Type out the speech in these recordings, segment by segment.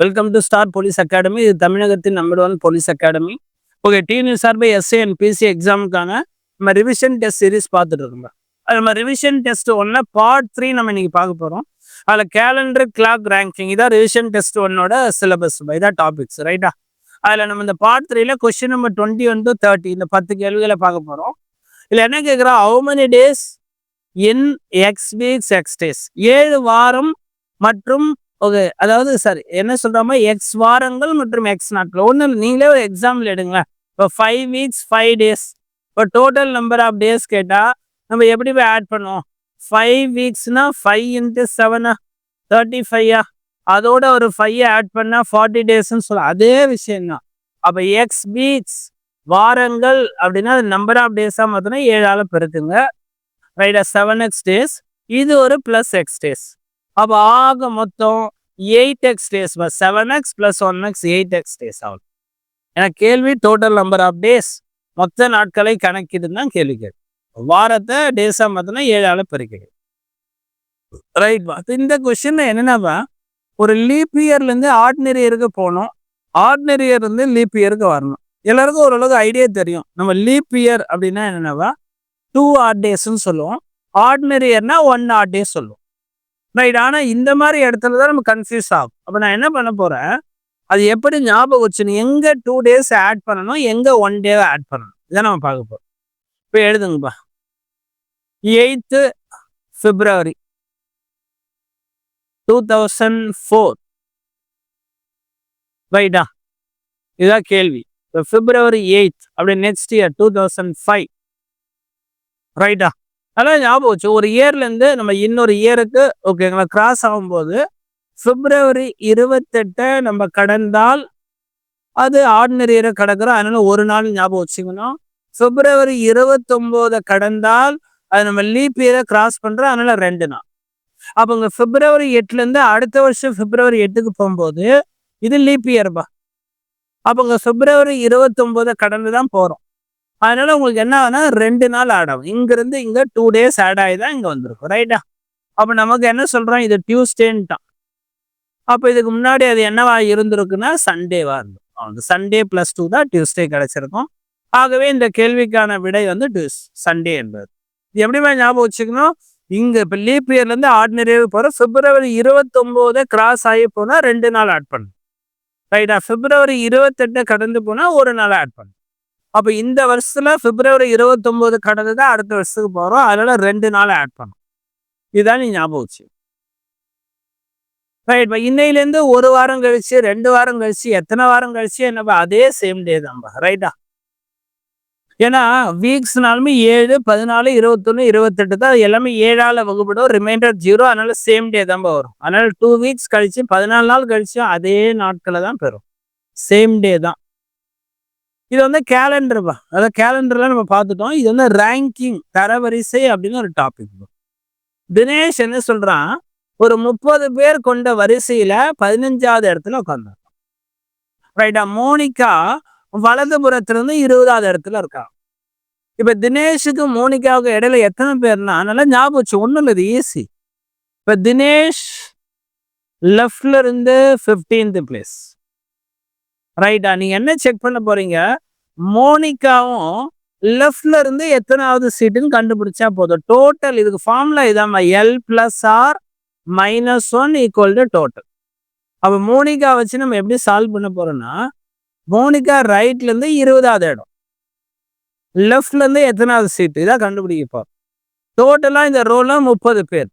Welcome to star police academy இது தமிழகத்தின் number one police academy okay TNU சார்பை SA and PC எக்ஸாமுக்கான நம்ம ரிவிஷன் டெஸ்ட் சீரிஸ் பார்த்துட்டு இருக்கோம் அது நம்ம ரிவிஷன் டெஸ்ட் ஒன்ல பார்ட் த்ரீ நம்ம இன்னைக்கு பார்க்க போகிறோம் அதில் கேலண்டர் கிளாக் ரேங்கிங் இதான் ரிவிஷன் டெஸ்ட் ஒன்னோட சிலபஸ் இதான் டாபிக்ஸ் ரைட்டா அதில் நம்ம இந்த பார்ட் த்ரீல question number twenty one to thirty இந்த பத்து கேள்விகளை பார்க்க போகிறோம் இதில் என்ன கேட்குறா how many days in X weeks X days ஏழு வாரம் மற்றும் ஓகே அதாவது சார் என்ன சொல்கிறோமோ எக்ஸ் வாரங்கள் மற்றும் எக்ஸ் நாட்கள். ஒன்று நீங்களே ஒரு எக்ஸாம்பிள் எடுங்களேன். இப்போ ஃபைவ் வீக்ஸ் ஃபைவ் டேஸ் இப்போ டோட்டல் நம்பர் ஆஃப் டேஸ் கேட்டால் நம்ம எப்படி போய் ஆட் பண்ணுவோம்? ஃபைவ் வீக்ஸ்னா ஃபைவ் இன்ட்டு செவனா தேர்ட்டி ஃபைவா அதோட ஒரு ஃபைவ் ஆட் பண்ணால் ஃபார்ட்டி டேஸ்ன்னு சொல்ல அதே விஷயம்தான் அப்போ எக்ஸ் வீக்ஸ் வாரங்கள் அப்படின்னா நம்பர் ஆஃப் டேஸாக பார்த்தோன்னா ஏழால பெருக்குங்க. ரைட்டா செவன் எக்ஸ் டேஸ் இது ஒரு ப்ளஸ் எக்ஸ் டேஸ் அப்போ ஆக மொத்தம் eight X days seven X plus one X eight X days ஆகும். எனக்கு கேள்வி டோட்டல் நம்பர் ஆஃப் டேஸ் மொத்த நாட்களை கணக்கிடுன்னு தான் கேள்வி கேட்கு வாரத்தை டேஸாக பார்த்தோன்னா ஏழால பெருக்கிறது ரைட் பா இந்த கொஸ்டின் என்னென்னப்பா ஒரு லீப் இயர்லேருந்து ஆர்டினரி இயருக்கு போகணும். ஆர்டினரி இயர்லேருந்து லீப் இயருக்கு வரணும். எல்லாருக்கும் ஓரளவுக்கு ஐடியா தெரியும். நம்ம லீப் இயர் அப்படின்னா என்னென்னவா டூ ஆட் டேஸ்ன்னு சொல்லுவோம். ஆர்டினரி இயர்னா ஒன் ஆட் டேஸ் சொல்லுவோம். ரைட் ஆனால் இந்த மாதிரி இடத்துல தான் நம்ம கன்ஃபியூஸ் ஆகும். அப்போ நான் என்ன பண்ண போகிறேன் அது எப்படி ஞாபகம் வச்சுன்னு எங்கே டூ டேஸ் ஆட் பண்ணணும் எங்கே ஒன் டேவை ஆட் பண்ணணும்? இதை நம்ம பார்க்க போகிறோம் இப்போ எழுதுங்கப்பா. Eighth February two thousand four ரைட்டா இதுதான் கேள்வி. இப்போ பிப்ரவரி எயித் அப்படி next year two thousand five ரைட்டா அதான் ஞாபகம் வச்சு ஒரு இயர்லேருந்து நம்ம இன்னொரு இயருக்கு ஓகேங்களா கிராஸ் ஆகும்போது பிப்ரவரி இருபத்தெட்டை நம்ம கடந்தால் அது ஆர்டினரி இயரை கடக்கிறோம் அதனால ஒரு நாள் ஞாபகம் வச்சுக்கணும் பிப்ரவரி இருபத்தொம்போதை கடந்தால் அது நம்ம லீப் இயரை கிராஸ் பண்ணுறோம் அதனால ரெண்டு நாள். அப்போ இங்கே பிப்ரவரி எட்டுலேருந்து அடுத்த வருஷம் பிப்ரவரி எட்டுக்கு போகும்போது இது லீப் இயர்பா அப்போ இங்கே பிப்ரவரி இருபத்தொம்போதை கடந்து தான் போகிறோம் அதனால உங்களுக்கு என்ன ஆகுனா ரெண்டு நாள் ஆட் ஆகும். இங்கிருந்து இங்க டூ டேஸ் ஆட் ஆகி தான் இங்க வந்திருக்கும் ரைட்டா அப்ப நமக்கு என்ன சொல்றோம்? இது டியூஸ்டேன்ட்டான் அப்போ இதுக்கு முன்னாடி அது என்னவா இருந்திருக்குன்னா சண்டேவா இருந்தோம் அவனுக்கு சண்டே பிளஸ் டூ தான் டியூஸ்டே கிடைச்சிருக்கும். ஆகவே இந்த கேள்விக்கான விடை வந்து டியூஸ் சண்டே என்பது. இது எப்படிமா ஞாபகம் வச்சுக்கணும்? இங்க இப்போ லீப் இயர்லேருந்து ஆர்டினரியாக போகிற பிப்ரவரி இருபத்தொம்போதை கிராஸ் ஆகி போனால் ரெண்டு நாள் ஆட் பண்ணும் ரைட்டா பிப்ரவரி இருபத்தெட்டை கடந்து போனால் ஒரு நாள் ஆட் பண்ணும் அப்போ இந்த வருஷத்துல பிப்ரவரி இருபத்தொம்போது கடந்து தான் அடுத்த வருஷத்துக்கு போகிறோம் அதனால ரெண்டு நாள் ஆட் பண்ணும். இதுதான் நீ ஞாபகம் வச்சு. ரைட் இப்போ இன்னையிலேருந்து ஒரு வாரம் கழிச்சு ரெண்டு வாரம் கழிச்சு எத்தனை வாரம் கழிச்சு என்னப்பா அதே சேம் டே தான்பா. ரைட்டா ஏன்னா வீக்ஸ்னாலுமே ஏழு பதினாலு இருபத்தொன்று இருபத்தெட்டு தான் எல்லாமே ஏழால் வகுப்படும். ரிமைண்டர் ஜீரோ அதனால சேம் டே தான் வரும். அதனால டூ வீக்ஸ் கழிச்சு பதினாலு நாள் கழிச்சு அதே நாட்களை தான் பெறும். சேம் டே தான். இது வந்து கேலண்டர் அதாவது கேலண்டர்ல நம்ம பார்த்துட்டோம். இது வந்து ரேங்கிங் தரவரிசை அப்படின்னு ஒரு டாபிக் தினேஷ் என்ன சொல்றான்? ஒரு முப்பது பேர் கொண்ட வரிசையில பதினஞ்சாவது இடத்துல உட்காந்தாங்க ரைட்டா மோனிகா வலதுபுறத்திலிருந்து இருபதாவது இடத்துல இருக்கான் இப்ப தினேஷுக்கு மோனிகாவுக்கு இடையில எத்தனை பேர்னா அதனால ஞாபகம் வச்சு ஒண்ணும் இல்லை இது ஈஸி இப்ப தினேஷ் லெஃப்ட்ல இருந்து பிப்டீன்த் பிளேஸ் ரைட்டா நீங்க என்ன செக் பண்ண போறீங்க? மோனிகாவும் லெஃப்ட்ல இருந்து எத்தனாவது சீட்டுன்னு கண்டுபிடிச்சா போதும். டோட்டல் இதுக்கு formula இதாம்மா. L plus R minus one equal to total அப்போ மோனிகா வச்சு நம்ம எப்படி சால்வ் பண்ண போறோம்னா மோனிகா ரைட்ல இருந்து இருபதாவது இடம். லெஃப்ட்ல இருந்து எத்தனாவது சீட்டு இதான் கண்டுபிடிக்கப்போம் டோட்டலா இந்த ரோல முப்பது பேர்.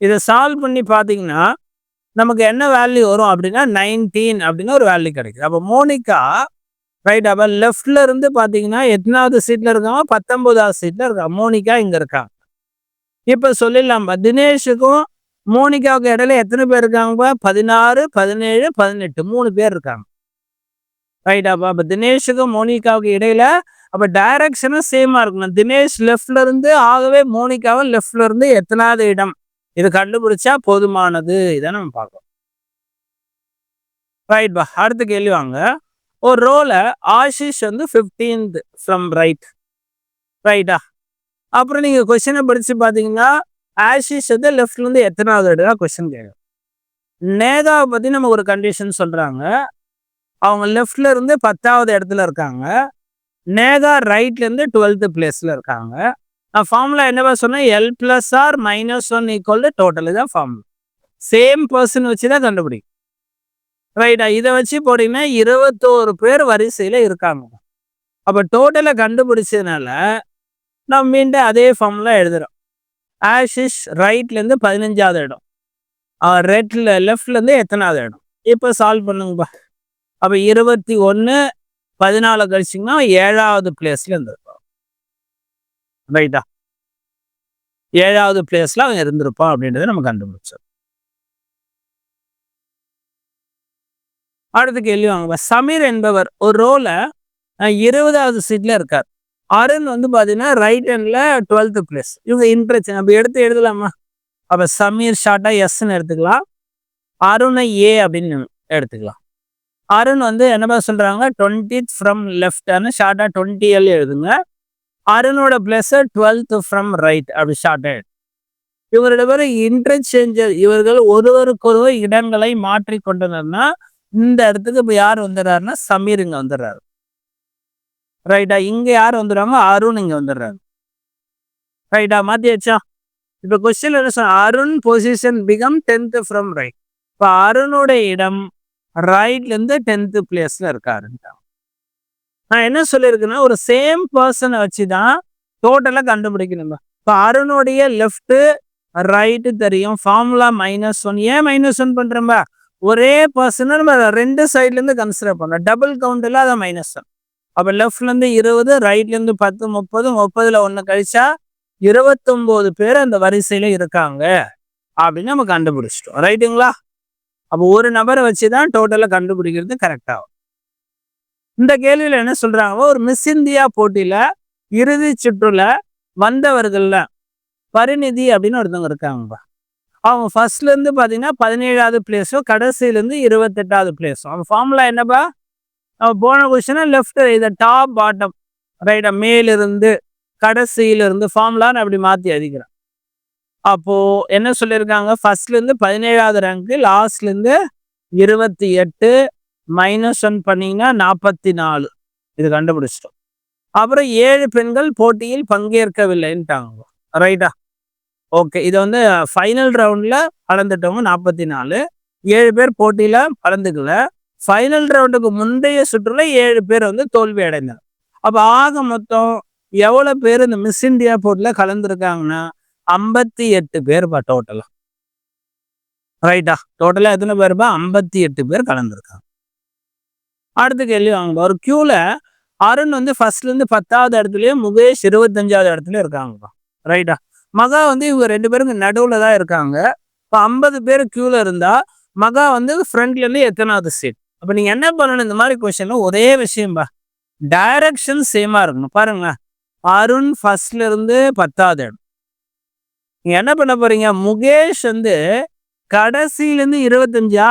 இதை சால்வ் பண்ணி பார்த்தீங்கன்னா நமக்கு என்ன வேல்யூ வரும் அப்படின்னா நைன்டீன் அப்படின்னு ஒரு வேல்யூ கிடைக்குது. அப்போ மோனிகா ரைட் அப்போ லெஃப்ட்ல இருந்து பார்த்தீங்கன்னா எத்தனாவது சீட்ல இருக்காங்க? பத்தொன்பதாவது சீட்ல இருக்கா மோனிகா இங்க இருக்காங்க இப்போ சொல்லிடலாம்பா தினேஷுக்கும் மோனிகாவுக்கு இடையில எத்தனை பேர் இருக்காங்க? பதினாறு பதினேழு பதினெட்டு மூணு பேர் இருக்காங்க. ரைட் அப்போ தினேஷுக்கும் மோனிகாவுக்கு இடையில அப்போ டைரக்ஷனும் சேமாக இருக்கணும். தினேஷ் லெஃப்ட்ல இருந்து ஆகவே மோனிகாவும் லெஃப்ட்ல இருந்து எத்தனாவது இடம்? இது கண்டுபிடிச்சா போதுமானது. இதை நம்ம பார்க்கணும். ரைட் பா. அடுத்த கேள்வி வாங்க. ஒரு ரோலை ஆஷிஷ் வந்து ஃபிஃப்டீன்த் ஃப்ரம் ரைட் ரைட்டா அப்புறம் நீங்கள் கொஸ்டினை படித்து பார்த்தீங்கன்னா ஆஷிஷ் வந்து லெஃப்ட்லேருந்து எத்தனாவது இடா கொஸ்டின் கேட்கும். நேதாவை பத்தி நம்ம ஒரு கண்டிஷன் சொல்றாங்க. அவங்க லெஃப்ட்ல இருந்து பத்தாவது இடத்துல இருக்காங்க. நேதா ரைட்ல இருந்து டுவெல்த் பிளேஸ்ல இருக்காங்க. ஃபார்முலா என்னவா சொன்னால் L plus R minus one equal to total தான் ஃபார்முலா சேம் பர்சன் வச்சு தான் கண்டுபிடிக்கும் ரைட்டா இதை வச்சு போட்டிங்கன்னா இருபத்தோரு பேர் வரிசையில் இருக்காங்க. அப்போ டோட்டலை கண்டுபிடிச்சதுனால நம்ம மீண்டும் அதே ஃபார்ம்லாம் எழுதுகிறோம் ஆஷிஷ் ரைட்லேருந்து பதினஞ்சாவது இடம். ரெட்டில் லெஃப்ட்லேருந்து எத்தனாவது இடம்? இப்போ சால்வ் பண்ணுங்கப்பா. அப்போ இருபத்தி ஒன்று பதினாலு கழிச்சிங்கன்னா ஏழாவது பிளேஸ்ல ரைட்டா ஏழாவது பிளேஸ்ல அவன் இருந்திருப்பான் அப்படின்றத நம்ம கண்டுபிடிச்சோம் அடுத்த கேள்வி வாங்க. சமீர் என்பவர் ஒரு ரோல இருபதாவது சீட்ல இருக்கார். அருண் வந்து பாத்தீங்கன்னா ரைட் ஹேண்ட்ல டுவெல்த் பிளேஸ் இவங்க இன்ட்ரெஸ்ட் நம்ம எடுத்து எழுதலாமா? அப்போ சமீர் ஷார்ட்டா எஸ்ன்னு எடுத்துக்கலாம். அருணை ஏ அப்படின்னு எடுத்துக்கலாம். அருண் வந்து என்னப்பா சொல்றாங்க? டுவெண்ட்டி ஃப்ரம் லெஃப்ட்னு ஷார்ட்டா டுவெண்ட்டி எல் எழுதுங்க. அருணோட பிளஸ் டுவெல்த் ஃப்ரம் ரைட் அப்படி ஷார்ட்டா இவரோட பேர் இன்டர்சேஞ்சர் இவர்கள் ஒருவருக்கொருவர் இடங்களை மாற்றி கொண்டனர்னா இந்த இடத்துக்கு இப்போ யார் வந்துடுறாருன்னா சமீர் இங்க வந்துடுறாரு ரைட்டா இங்க யார் வந்துடுறாங்க அருண் இங்க வந்துடுறாரு ரைட்டா மாத்தியாச்சா? இப்போ கொஸ்டின் என்ன சொன்ன Arun position become tenth from right இப்போ அருணோட இடம் ரைட்ல இருந்து பிளேஸில் பிளேஸ்ல நான் என்ன சொல்லியிருக்கேன்னா ஒரு சேம் பர்சனை வச்சு தான் டோட்டலாக கண்டுபிடிக்கணும் இப்போ அருணுடைய லெஃப்ட்டு ரைட்டு தெரியும். ஃபார்முலா மைனஸ் ஒன் ஏன் மைனஸ் ஒன் பண்ணுறோம்பா ஒரே பர்சனை நம்ம ரெண்டு சைட்லேருந்து கன்சிடர் பண்ணோம் டபுள் கவுண்டில் அதை மைனஸ் ஒன் அப்போ லெஃப்ட்லேருந்து இருபது ரைட்லேருந்து பத்து முப்பது முப்பதில் ஒன்று கழிச்சா இருபத்தொம்போது பேர் அந்த வரிசையில் இருக்காங்க. அப்படின்னு நம்ம கண்டுபிடிச்சிட்டோம். ரைட்டுங்களா அப்போ ஒரு நபரை வச்சு தான் டோட்டலாக கண்டுபிடிக்கிறது கரெக்டாகும் இந்த கேள்வியில் என்ன சொல்கிறாங்க ஒரு மிஸ் இந்தியா போட்டியில் இறுதி சுற்றுல வந்தவர்களில் பரிநிதி அப்படின்னு ஒருத்தவங்க இருக்காங்கப்பா. அவங்க ஃபர்ஸ்ட்லேருந்து பார்த்தீங்கன்னா பதினேழாவது பிளேஸும் கடைசியிலேருந்து இருபத்தெட்டாவது பிளேஸும் அவங்க ஃபார்முலா என்னப்பா? நம்ம போன கொஸ்டினா லெஃப்ட் இதை டாப் பாட்டம் ரைட்டா மேலிருந்து கடைசியிலிருந்து ஃபார்முலான்னு அப்படி மாற்றி அதிக்கிறேன் அப்போது என்ன சொல்லியிருக்காங்க? ஃபர்ஸ்ட்லேருந்து பதினேழாவது ரேங்க்கு லாஸ்ட்லேருந்து இருபத்தி எட்டு மைனஸ் ஒன் பண்ணிங்கன்னா நாற்பத்தி நாலு இது கண்டுபிடிச்சிட்டோம். அப்புறம் ஏழு பெண்கள் போட்டியில் பங்கேற்கவில்லைன்ட்டாங்க. ரைட்டா ஓகே இதை வந்து ஃபைனல் ரவுண்டில் கலந்துட்டவங்க நாற்பத்தி நாலு ஏழு பேர் போட்டியில் கலந்துக்கல ஃபைனல் ரவுண்டுக்கு முந்தைய சுற்றுல ஏழு பேர் வந்து தோல்வி அடைந்தாங்க அப்போ ஆக மொத்தம் எவ்வளோ பேர் இந்த மிஸ் இந்தியா போட்டியில் கலந்துருக்காங்கன்னா ஐம்பத்தி எட்டு பேர்ப்பா டோட்டலாக ரைட்டா டோட்டலாக எத்தனை பேர்ப்பா ஐம்பத்தி எட்டு பேர் கலந்துருக்காங்க. அடுத்த கேள்வி வாங்க ஒரு க்யூவில் அருண் வந்து ஃபர்ஸ்ட்லேருந்து பத்தாவது இடத்துலயும் முகேஷ் இருபத்தஞ்சாவது இடத்துலையும் இருக்காங்கப்பா. ரைட்டா மகா வந்து இவங்க ரெண்டு பேருக்கு நடுவில் தான் இருக்காங்க. இப்போ ஐம்பது பேர் க்யூவில் இருந்தால் மகா வந்து ஃப்ரண்ட்லேருந்து எத்தனாவது சீட் அப்போ நீங்கள் என்ன பண்ணணும்? இந்த மாதிரி கொஷனில் ஒரே விஷயம்பா. டைரக்ஷன் சேமாக இருக்கணும். பாருங்களேன். அருண் ஃபர்ஸ்ட்லேருந்து பத்தாவது இடம். நீங்கள் என்ன பண்ண போகிறீங்க முகேஷ் வந்து கடைசியிலேருந்து இருபத்தஞ்சா?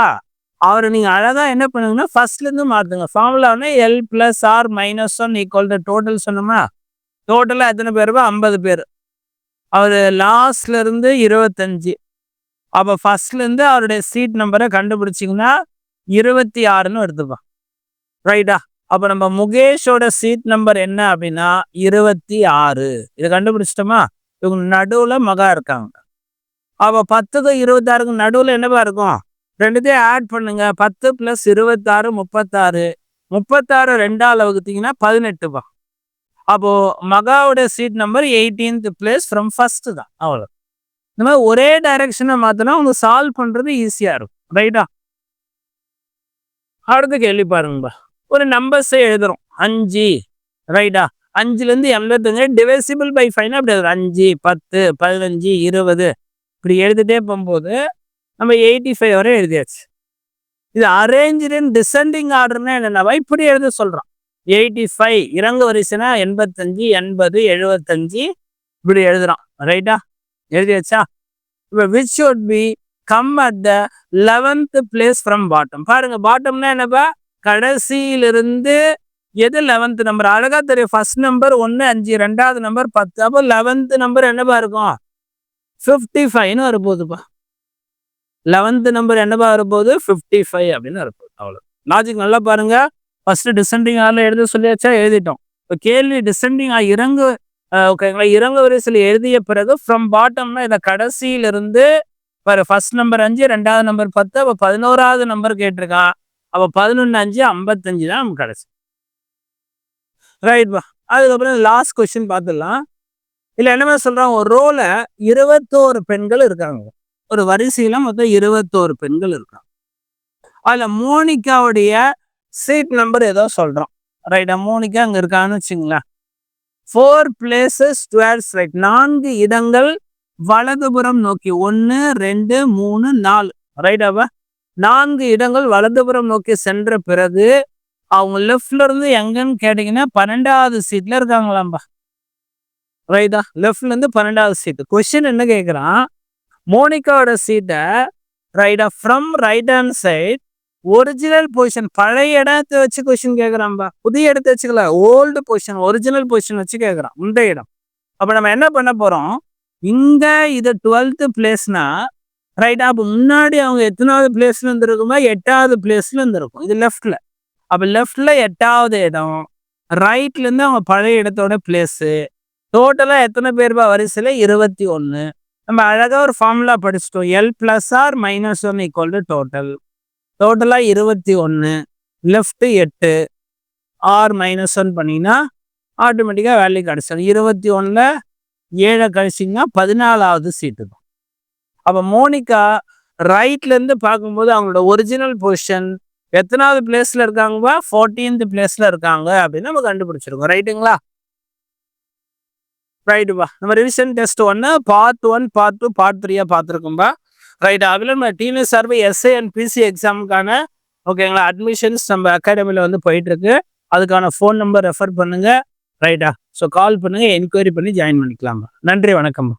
அவரை நீங்கள் அழகாக என்ன பண்ணுங்கன்னா ஃபர்ஸ்ட்லேருந்து மாற்றுங்க ஃபார்முலாவுன்னா L plus R minus one equal to total சொன்னோமா? டோட்டலாக எத்தனை பேருப்பா? ஐம்பது பேர். அவர் லாஸ்ட்லேருந்து இருபத்தஞ்சி. அப்போ ஃபஸ்ட்லேருந்து அவருடைய சீட் நம்பரை கண்டுபிடிச்சிங்கன்னா இருபத்தி ஆறுன்னு எடுத்துப்பான் ரைட்டா அப்போ நம்ம முகேஷோட சீட் நம்பர் என்ன அப்படின்னா இருபத்தி ஆறு. இதை கண்டுபிடிச்சிட்டோமா? இவங்க நடுவில் மகா இருக்காங்க. அப்போ பத்துக்கும் இருபத்தாறுக்கு நடுவில் என்னப்பா இருக்கும்? ரெண்டுத்தையும் ஆட் பண்ணுங்க. பத்து ப்ளஸ் இருபத்தாறு முப்பத்தாறு. முப்பத்தாறு ரெண்டாவது வகுத்தீங்கன்னா பதினெட்டுப்பா அப்போது மகாவோட seat number eighteenth place from first தான். அவ்வளோ இந்த மாதிரி ஒரே டைரக்ஷனை மாற்றினா உங்களுக்கு சால்வ் பண்ணுறது ஈஸியாக இருக்கும். ரைட்டா அடுத்த கேள்வி பாருங்கப்பா. ஒரு நம்பர்ஸை எழுதுறோம். அஞ்சு. ரைட்டா அஞ்சுலேருந்து எண்பத்தஞ்சு. டிவைசிபிள் பை ஃபைவ் அப்படி அஞ்சு பத்து பதினஞ்சு இருபது. இப்படி எழுதிட்டே போகும்போது நம்ம எயிட்டி ஃபைவ் வரை எழுதியாச்சு. இது அரேஞ்சு இன் டிசெண்டிங் ஆர்டர்னா என்னென்னா இப்படி எழுத சொல்கிறோம் எயிட்டி ஃபைவ் இறங்கு வரிசைனா எண்பத்தஞ்சு எண்பது எழுபத்தஞ்சு இப்படி எழுதுறோம் ரைட்டா எழுதியாச்சா? இப்போ which should become at the eleventh place from bottom பாருங்க பாட்டம்னா என்னப்பா? கடைசியிலிருந்து எது லெவன்த் நம்பர் அழகா தெரியும். ஃபர்ஸ்ட் நம்பர் ஒன்று அஞ்சு ரெண்டாவது நம்பர் பத்து. அப்போ லெவன்த் நம்பர் என்னப்பா இருக்கும்? ஃபிஃப்டி ஃபைவ்னு வரப்போகுதுப்பா லெவன்த் நம்பர் என்னவா வரப்போகுது? ஃபிஃப்டி ஃபைவ் அப்படின்னு இருப்போம் அவ்வளோ லாஜிக் நல்லா பாருங்க. ஃபர்ஸ்ட் டிசெண்டிங் ஆரில் எழுத சொல்லியாச்சா? எழுதிட்டோம். இப்போ கேள்வி டிசெண்டிங் ஆ இறங்கு ஓகேங்களா இறங்கு வரிசையில் எழுதிய பிறகு ஃப்ரம் பாட்டம்னா இதை கடைசியிலிருந்து பாரு ஃபர்ஸ்ட் நம்பர் அஞ்சு ரெண்டாவது நம்பர் பத்து அப்போ பதினோராவது நம்பர் கேட்டிருக்கான் அப்போ பதினொன்று அஞ்சு ஐம்பத்தஞ்சு தான் நமக்கு கடைசி. ரைட்பா அதுக்கப்புறம் லாஸ்ட் கொஸ்டின் பார்த்துடலாம். இல்லை என்னமே சொல்கிறாங்க ஒரு ரோவில் இருபத்தோரு பெண்கள் இருக்காங்க. ஒரு வரிசையில மொத்தம் இருபத்தோரு பெண்கள் இருக்கிறான் அதுல மோனிகாவுடைய சீட் நம்பர் ஏதோ சொல்றோம். ரைட்டா மோனிகா அங்க இருக்கான்னு வச்சுங்களேன். ஃபோர் பிளேசஸ் டுவெல்ஸ் ரைட் நான்கு இடங்கள் வலதுபுறம் நோக்கி. ஒன்று ரெண்டு மூணு நாலு. ரைட்டாவா நான்கு இடங்கள் வலதுபுறம் நோக்கி சென்ற பிறகு அவங்க லெஃப்ட்ல இருந்து எங்கன்னு கேட்டீங்கன்னா பன்னெண்டாவது சீட்ல இருக்காங்களாம்பா ரைட்டா லெஃப்ட்ல இருந்து பன்னெண்டாவது சீட் கொஸ்டின் என்ன கேட்குறான் மோனிகாவோட சீட்டை ரைட்டா from right hand side original position பழைய இடத்தை வச்சு கொஷின் கேட்குறான்பா புதிய இடத்த வச்சுக்கல ஓல்டு பொசிஷன் ஒரிஜினல் பொசிஷன் வச்சு கேட்குறான் இந்த இடம். அப்போ நம்ம என்ன பண்ண போகிறோம் இங்கே இது டுவெல்த்து பிளேஸ்னா ரைட்டா அப்போ முன்னாடி அவங்க எத்தனாவது பிளேஸ்ல இருந்திருக்குமா எட்டாவது பிளேஸ்ல இருந்திருக்கும். இது லெஃப்டில் அப்போ லெஃப்டில் எட்டாவது இடம் ரைட்லேருந்து அவங்க பழைய இடத்தோட பிளேஸு டோட்டலாக எத்தனை பேர் பா? இருபத்தி ஒன்று நம்ம அழகாக ஒரு formula படிச்சிட்டோம். L plus R minus one equal to total டோட்டலாக இருபத்தி ஒன்று லெஃப்ட்டு எட்டு ஆர் மைனஸ் ஒன் பண்ணிங்கன்னா ஆட்டோமேட்டிக்காக வேல்யூ கிடச்சிடும் இருபத்தி ஒன்றில் ஏழை கழிச்சிங்கன்னா பதினாலாவது சீட்டு தான் அப்போ மோனிகா ரைட்லேருந்து பார்க்கும்போது அவங்களோட ஒரிஜினல் பொசிஷன் எத்தனாவது பிளேஸில் இருக்காங்கப்பா ஃபோர்டீன்த் பிளேஸில் இருக்காங்க அப்படின்னு நம்ம கண்டுபிடிச்சிருக்கோம். ரைட்டுங்களா ரைட்டுப்பா நம்ம ரிவிஷன் டெஸ்ட் ஒன்று part one part two part த்ரீயாக பார்த்துருக்கோம்பா ரைட் அதில் நம்ம TNS survey SA and PC எக்ஸாமுக்கான ஓகேங்களா அட்மிஷன்ஸ் நம்ம அகாடமியில் வந்து போயிட்டுருக்கு. அதுக்கான ஃபோன் நம்பர் ரெஃபர் பண்ணுங்க. ரைட்டா ஸோ கால் பண்ணுங்கள் என்கொயரி பண்ணி ஜாயின் பண்ணிக்கலாம்ப்பா நன்றி வணக்கம்மா